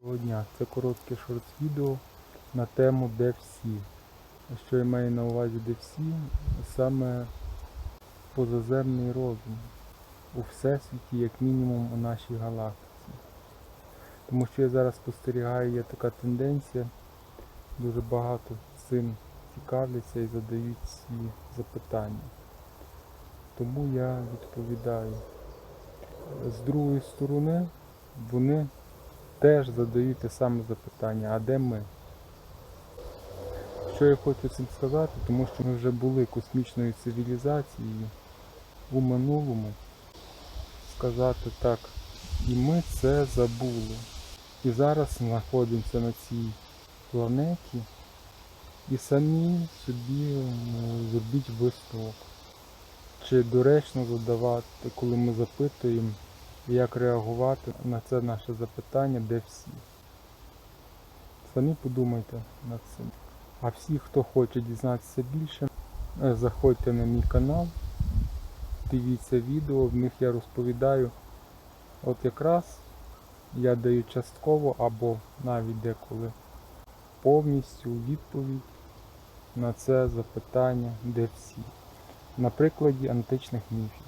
Доброго дня, це коротке шорт-відео на тему де всі. Що я маю на увазі де всі? Саме позаземний розум у всесвіті, як мінімум у нашій галактиці. Тому що я зараз спостерігаю, є така тенденція, дуже багато цим цікавляться і задають ці запитання. Тому я відповідаю. З другої сторони, вони теж задають те саме запитання, а де ми? Що я хочу цим сказати, тому що ми вже були космічною цивілізацією у минулому, сказати так, і ми це забули. І зараз знаходимося на цій планеті і самі собі зробіть висновок. Чи доречно задавати, коли ми запитуємо, як реагувати на це наше запитання, де всі. Самі подумайте над цим. А всі, хто хоче дізнатися більше, е, заходьте на мій канал, дивіться відео, в них я розповідаю. От якраз я даю частково або навіть деколи повністю відповідь на це запитання, де всі. На прикладі античних міфів.